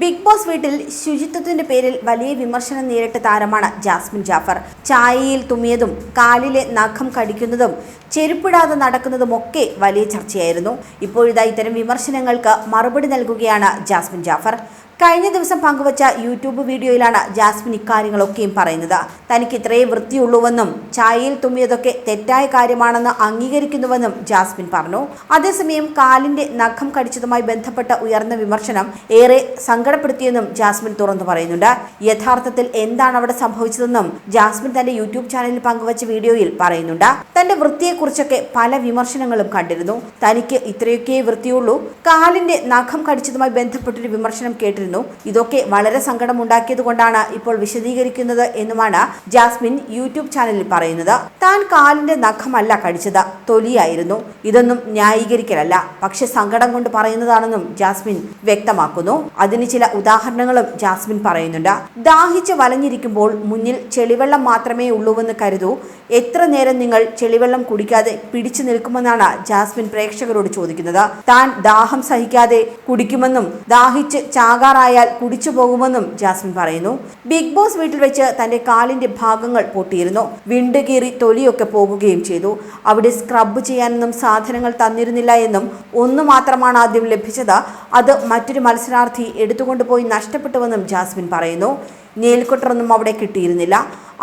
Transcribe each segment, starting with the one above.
Big boss വീട്ടിൽ ശുചിത്വത്തിന്റെ പേരിൽ വലിയ വിമർശനം നേരിട്ട താരമാണ് ജാസ്മിൻ ജാഫർ. ചായയിൽ തുമ്മിയതും കാലിലെ നഖം കടിക്കുന്നതും ചെരുപ്പിടാതെ നടക്കുന്നതുമൊക്കെ വലിയ ചർച്ചയായിരുന്നു. ഇപ്പോഴിതാ ഇത്തരം വിമർശനങ്ങൾക്ക് മറുപടി നൽകുകയാണ് ജാസ്മിൻ ജാഫർ. കഴിഞ്ഞ ദിവസം പങ്കുവച്ച യൂട്യൂബ് വീഡിയോയിലാണ് ജാസ്മിൻ ഇക്കാര്യങ്ങളൊക്കെയും പറയുന്നത്. തനിക്ക് ഇത്രയേ വൃത്തിയുള്ളൂവെന്നും ചായയിൽ തുമ്മിയതൊക്കെ തെറ്റായ കാര്യമാണെന്ന് അംഗീകരിക്കുന്നുവെന്നും ജാസ്മിൻ പറഞ്ഞു. അതേസമയം കാലിന്റെ നഖം കടിച്ചതുമായി ബന്ധപ്പെട്ട ഉയർന്ന വിമർശനം ഏറെ സങ്കടപ്പെടുത്തിയെന്നും ജാസ്മിൻ തുറന്നു പറയുന്നുണ്ട്. യഥാർത്ഥത്തിൽ എന്താണ് അവിടെ സംഭവിച്ചതെന്നും ജാസ്മിൻ തന്റെ യൂട്യൂബ് ചാനലിൽ പങ്കുവച്ച വീഡിയോയിൽ പറയുന്നുണ്ട്. തന്റെ വൃത്തിയെക്കുറിച്ചൊക്കെ പല വിമർശനങ്ങളും കണ്ടിരുന്നു. തനിക്ക് ഇത്രയൊക്കെ വൃത്തിയുള്ളൂ. കാലിന്റെ നഖം കടിച്ചതുമായി ബന്ധപ്പെട്ടൊരു വിമർശനം കേട്ടിരുന്നു. ഇതൊക്കെ വളരെ സങ്കടമുണ്ടാക്കിയത് കൊണ്ടാണ് ഇപ്പോൾ വിശദീകരിക്കുന്നത് എന്നുമാണ് ജാസ്മിൻ യൂട്യൂബ് ചാനലിൽ പറയുന്നത്. താൻ കാലിന്റെ നഖമല്ല കടിച്ചത് തൊലിയായിരുന്നു. ഇതൊന്നും ന്യായീകരിക്കലല്ല. പക്ഷെ സങ്കടം കൊണ്ട് പറയുന്നതാണെന്നും ജാസ്മിൻ വ്യക്തമാക്കുന്നു. അതിന് ചില ഉദാഹരണങ്ങളും ജാസ്മിൻ പറയുന്നുണ്ട്. ദാഹിച്ച് വലഞ്ഞിരിക്കുമ്പോൾ മുന്നിൽ ചെളിവെള്ളം മാത്രമേ ഉള്ളൂവെന്ന് കരുതൂ. എത്ര നേരം നിങ്ങൾ ചെളിവെള്ളം കുടിക്കാതെ പിടിച്ചു നിൽക്കുമെന്നാണ് ജാസ്മിൻ പ്രേക്ഷകരോട് ചോദിക്കുന്നത്. താൻ ദാഹം സഹിക്കാതെ കുടിക്കുമെന്നും ദാഹിച്ച് ചാകാറായാൽ കുടിച്ചു പോകുമെന്നും ജാസ്മിൻ പറയുന്നു. ബിഗ് ബോസ് വീട്ടിൽ വെച്ച് തന്റെ കാലിന്റെ ഭാഗങ്ങൾ പൊട്ടിയിരുന്നു. വിണ്ടുകീറി തൊലിയൊക്കെ പോകുകയും ചെയ്തു. അവിടെ സ്ക്രബ് ചെയ്യാനൊന്നും സാധനങ്ങൾ തന്നിരുന്നില്ല എന്നും ഒന്നു മാത്രമാണ് ആദ്യം ലഭിച്ചത്. അത് മറ്റൊരു മത്സരാർത്ഥി എടുത്തുകൊണ്ടുപോയി നഷ്ടപ്പെട്ടുവെന്നും ജാസ്മിൻ പറയുന്നു. നെയിൽക്കൊട്ടറൊന്നും അവിടെ കിട്ടിയിരുന്നില്ല.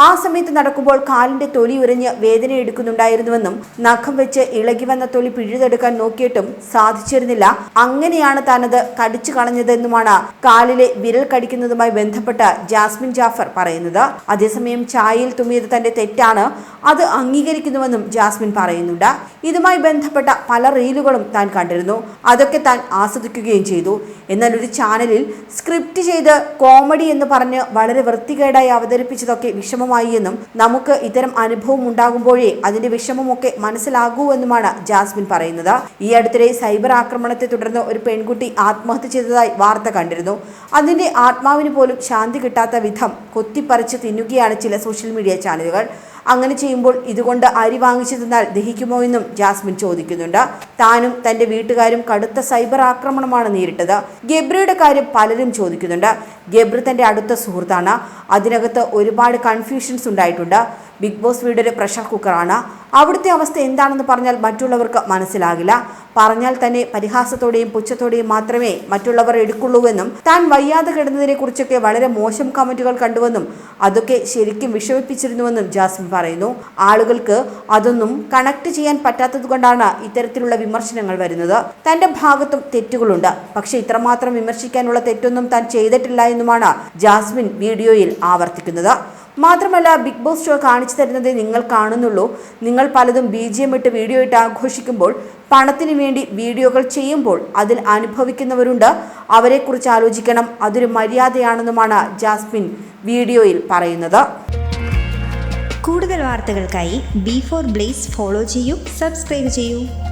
ആ സമയത്ത് നടക്കുമ്പോൾ കാലിന്റെ തൊലി ഉരഞ്ഞ് വേദന എടുക്കുന്നുണ്ടായിരുന്നുവെന്നും നഖം വെച്ച് ഇളകി വന്ന തൊലി പിഴുതെടുക്കാൻ നോക്കിയിട്ടും സാധിച്ചിരുന്നില്ല. അങ്ങനെയാണ് താനത് കടിച്ചു കളഞ്ഞതെന്നുമാണ് കാലിലെ വിരൽ കടിക്കുന്നതുമായി ബന്ധപ്പെട്ട ജാസ്മിൻ ജാഫർ പറയുന്നത്. അതേസമയം ചായയിൽ തുമ്മിയത് തന്റെ തെറ്റാണ് അത് അംഗീകരിക്കുന്നുവെന്നും ജാസ്മിൻ പറയുന്നുണ്ട്. ഇതുമായി ബന്ധപ്പെട്ട പല റീലുകളും താൻ കണ്ടിരുന്നു. അതൊക്കെ താൻ ആസ്വദിക്കുകയും ചെയ്തു. എന്നാൽ ഒരു ചാനലിൽ സ്ക്രിപ്റ്റ് ചെയ്ത് കോമഡി എന്ന് പറഞ്ഞ് വളരെ വൃത്തികേടായി അവതരിപ്പിച്ചതൊക്കെ വിഷമമായി എന്നും നമുക്ക് ഇത്തരം അനുഭവം ഉണ്ടാകുമ്പോഴേ അതിന്റെ വിഷമമൊക്കെ മനസ്സിലാകൂ എന്നുമാണ് ജാസ്മിൻ പറയുന്നത്. ഈ അടുത്തിടെ സൈബർ ആക്രമണത്തെ തുടർന്ന് ഒരു പെൺകുട്ടി ആത്മഹത്യ ചെയ്തതായി വാർത്ത കണ്ടിരുന്നു. അതിന്റെ ആത്മാവിന് പോലും ശാന്തി കിട്ടാത്ത വിധം കൊത്തിപ്പറിച്ച് തിന്നുകയാണ് ചില സോഷ്യൽ മീഡിയ ചാനലുകൾ. അങ്ങനെ ചെയ്യുമ്പോൾ ഇതുകൊണ്ട് അരി വാങ്ങിച്ചു തന്നാൽ ദഹിക്കുമോ എന്നും ജാസ്മിൻ ചോദിക്കുന്നുണ്ട്. താനും തന്റെ വീട്ടുകാരും കടുത്ത സൈബർ ആക്രമണമാണ് നേരിട്ടത്. ഗബ്രിയുടെ കാര്യം പലരും ചോദിക്കുന്നുണ്ട്. ഗബ്രി തന്റെ അടുത്ത സുഹൃത്താണ്. അതിനകത്ത് ഒരുപാട് കൺഫ്യൂഷൻസ് ഉണ്ടായിട്ടുണ്ട്. ബിഗ് ബോസ് വീടൊരു പ്രഷർ കുക്കറാണ്. അവിടുത്തെ അവസ്ഥ എന്താണെന്ന് പറഞ്ഞാൽ മറ്റുള്ളവർക്ക് മനസ്സിലാകില്ല. പറഞ്ഞാൽ തന്നെ പരിഹാസത്തോടെയും പുച്ഛത്തോടെയും മാത്രമേ മറ്റുള്ളവർ എടുക്കുള്ളൂവെന്നും താൻ വയ്യാതെ കിടന്നതിനെക്കുറിച്ചൊക്കെ വളരെ മോശം കമന്റുകൾ കണ്ടുവെന്നും അതൊക്കെ ശരിക്കും വിഷമിപ്പിച്ചിരുന്നുവെന്നും ജാസ്മിൻ പറയുന്നു. ആളുകൾക്ക് അതൊന്നും കണക്ട് ചെയ്യാൻ പറ്റാത്തതുകൊണ്ടാണ് ഇത്തരത്തിലുള്ള വിമർശനങ്ങൾ വരുന്നത്. തന്റെ ഭാഗത്തും തെറ്റുകളുണ്ട്. പക്ഷെ ഇത്രമാത്രം വിമർശിക്കാനുള്ള തെറ്റൊന്നും താൻ ചെയ്തിട്ടില്ല എന്നുമാണ് ജാസ്മിൻ വീഡിയോയിൽ ആവർത്തിക്കുന്നത്. മാത്രമല്ല ബിഗ് ബോസ് ഷോ കാണിച്ചു തരുന്നത് നിങ്ങൾ കാണുന്നുള്ളൂ. നിങ്ങൾ പലതും ബി ജി എം ഇട്ട് വീഡിയോ ഇട്ട് ആഘോഷിക്കുമ്പോൾ പണത്തിന് വേണ്ടി വീഡിയോകൾ ചെയ്യുമ്പോൾ അതിൽ അനുഭവിക്കുന്നവരുണ്ട്. അവരെക്കുറിച്ച് ആലോചിക്കണം. അതൊരു മര്യാദയാണെന്നുമാണ് ജാസ്മിൻ വീഡിയോയിൽ പറയുന്നത്. കൂടുതൽ വാർത്തകൾക്കായി ബി ഫോർ ബ്ലേസ് ഫോളോ ചെയ്യൂ സബ്സ്ക്രൈബ് ചെയ്യൂ.